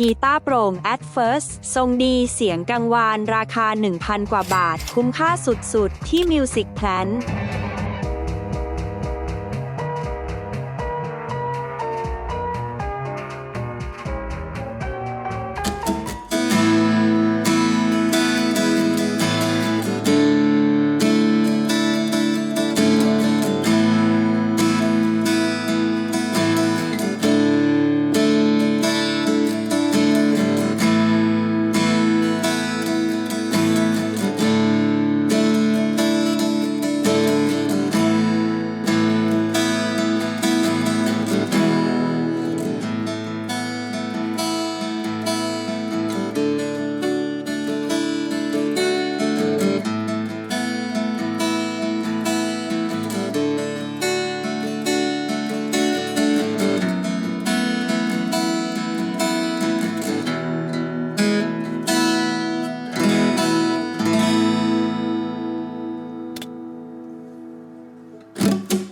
กีตาร์โปร่ง at first ทรงดีเสียงกังวาน ราคา 1,000 กว่าบาท คุ้มค่าสุดๆ ที่ Music Plan